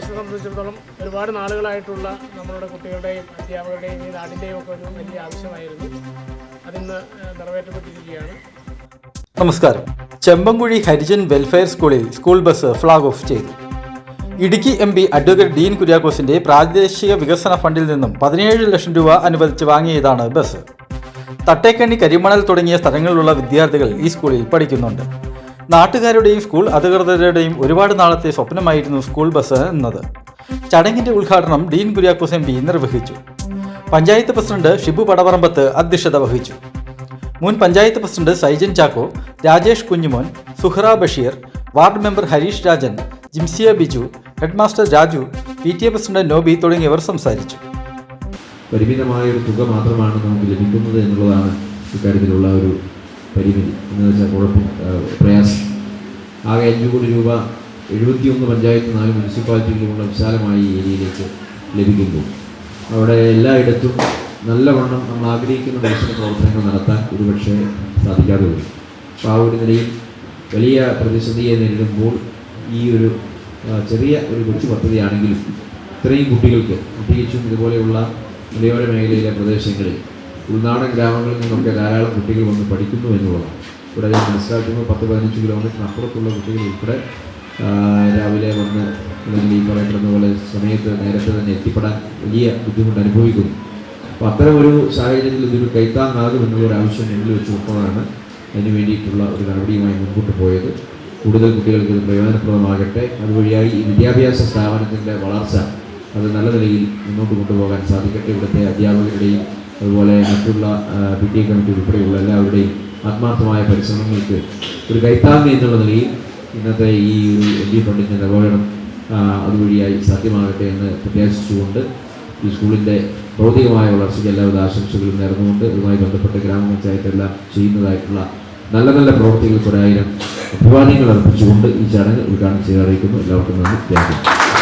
സംബന്ധിച്ചിടത്തോളം ഒരുപാട് നാളുകളായിട്ടുള്ള നമ്മളുടെ കുട്ടികളുടെയും അധ്യാപകരുടെയും ഈ നാടിന്റെയും ഒക്കെ ഒരു വലിയ ആവശ്യമായിരുന്നു. അതിന്ന് നിറവേറ്റപ്പെട്ടിരിക്കുകയാണ്. നമസ്കാരം. ചെമ്പൻകുഴി ഹരിജൻ വെൽഫെയർ സ്കൂളിൽ സ്കൂൾ ബസ് ഫ്ലാഗ് ഓഫ് ചെയ്തു. Idukki M P advocate Dean കുര്യാക്കോസിന്റെ പ്രാദേശിക വികസന ഫണ്ടിൽ നിന്നും പതിനേഴ് ലക്ഷം രൂപ അനുവദിച്ച് വാങ്ങിയതാണ് ബസ്. തട്ടേക്കണ്ണി കരിമണൽ തുടങ്ങിയ സ്ഥലങ്ങളിലുള്ള വിദ്യാർത്ഥികൾ ഈ സ്കൂളിൽ പഠിക്കുന്നുണ്ട്. നാട്ടുകാരുടെയും സ്കൂൾ അധികൃതരുടെയും ഒരുപാട് നാളത്തെ സ്വപ്നമായിരുന്നു സ്കൂൾ ബസ് എന്നത്. ചടങ്ങിന്റെ ഉദ്ഘാടനം ഡീൻ കുര്യാക്കോസ് എം പി നിർവഹിച്ചു. പഞ്ചായത്ത് പ്രസിഡന്റ് ഷിബു പടവറമ്പത്ത് അധ്യക്ഷത വഹിച്ചു. മുൻ panchayat president Saijan Chacko Rajesh Kunjumon Suhra Basheer ward member Harish Rajan Jimsiya Biju headmaster Raju P T A president Nobi തുടങ്ങിയവർ സംസാരിച്ചു. പരിമിതമായ ഒരു തുക മാത്രമാണ് നമുക്ക് ലഭിക്കുന്നത് എന്നുള്ളതാണ് ഇക്കാര്യത്തിലുള്ള ഒരു പരിമിതി. എന്ന് വെച്ചാൽ കുഴപ്പം ആകെ അഞ്ച് കോടി രൂപ എഴുപത്തിയൊന്ന് പഞ്ചായത്ത് നാല് മുനിസിപ്പാലിറ്റികളുമുള്ള വിശാലമായ ഏരിയയിലേക്ക് ലഭിക്കുന്നു. അവിടെ എല്ലായിടത്തും നല്ലവണ്ണം നമ്മൾ ആഗ്രഹിക്കുന്ന മത്സര പ്രവർത്തനങ്ങൾ നടത്താൻ ഒരുപക്ഷെ സാധിക്കാതെ വരും. അപ്പോൾ ആ ഒരു നിലയിൽ വലിയ പ്രതിസന്ധിയെ നേരിടുമ്പോൾ ഈ ഒരു ചെറിയ ഒരു കൊച്ചു പദ്ധതിയാണെങ്കിലും ഇത്രയും കുട്ടികൾക്ക് പ്രത്യേകിച്ചും ഇതുപോലെയുള്ള മലയോര മേഖലയിലെ പ്രദേശങ്ങളിൽ ഉൾനാടൻ ഗ്രാമങ്ങളിൽ നിന്നൊക്കെ ധാരാളം കുട്ടികൾ വന്ന് പഠിക്കുന്നു എന്നുള്ളതാണ്. ഇവിടെ ഞാൻ മനസ്സിലാക്കുന്നത് പത്ത് പതിനഞ്ച് കിലോമീറ്റർ അപ്പുറത്തുള്ള കുട്ടികൾ ഉൾപ്പെടെ രാവിലെ വന്ന് അല്ലെങ്കിൽ ഈ പറയപ്പെടുന്ന പോലെ സമയത്ത് നേരത്തെ തന്നെ എത്തിപ്പെടാൻ വലിയ ബുദ്ധിമുട്ട് അനുഭവിക്കുന്നു. അപ്പോൾ അത്തരം ഒരു സാഹചര്യത്തിൽ ഇതൊരു കൈത്താങ്ങാകും എന്നുള്ള ഒരു ആവശ്യം മുന്നിൽ വെച്ചുകൊണ്ടാണ് അതിന് വേണ്ടിയിട്ടുള്ള ഒരു നടപടിയുമായി മുൻപോട്ട് പോയത്. കൂടുതൽ കുട്ടികൾക്ക് ഇത് പ്രയോജനപ്രദമാകട്ടെ. അതുവഴിയായി ഈ വിദ്യാഭ്യാസ സ്ഥാപനത്തിന്റെ വളർച്ച അത് നല്ല നിലയിൽ മുന്നോട്ട് കൊണ്ടുപോകാൻ സാധിക്കട്ടെ. ഇവിടുത്തെ അധ്യാപകരുടെയും അതുപോലെ മറ്റുള്ള പി ടി എ കമ്മിറ്റി ഉൾപ്പെടെയുള്ള എല്ലാവരുടെയും ആത്മാർത്ഥമായ പരിശ്രമങ്ങൾക്ക് ഒരു കൈത്താങ്ങ് എന്നുള്ള നിലയിൽ ഇന്നത്തെ ഈ ഒരു എൽ ഡി ഫണ്ടിന്റെ ആ, അതുവഴിയായി സാധ്യമാകട്ടെ എന്ന് പ്രത്യാശിച്ചുകൊണ്ട് ഈ സ്കൂളിന്റെ ഭൗതികമായ വളർച്ചയ്ക്ക് എല്ലാവിധ ആശംസകളും നേർന്നുകൊണ്ട് ഇതുമായി ബന്ധപ്പെട്ട് ഗ്രാമപഞ്ചായത്ത് എല്ലാം ചെയ്യുന്നതായിട്ടുള്ള നല്ല നല്ല പ്രവർത്തികൾക്ക് ഒരായിരം അഭിവാദ്യങ്ങൾ അർപ്പിച്ചുകൊണ്ട് ഈ ചടങ്ങ് ഉദ്ഘാടനം ചെയ്ത് അറിയിക്കുന്നു. എല്ലാവർക്കും നന്ദി.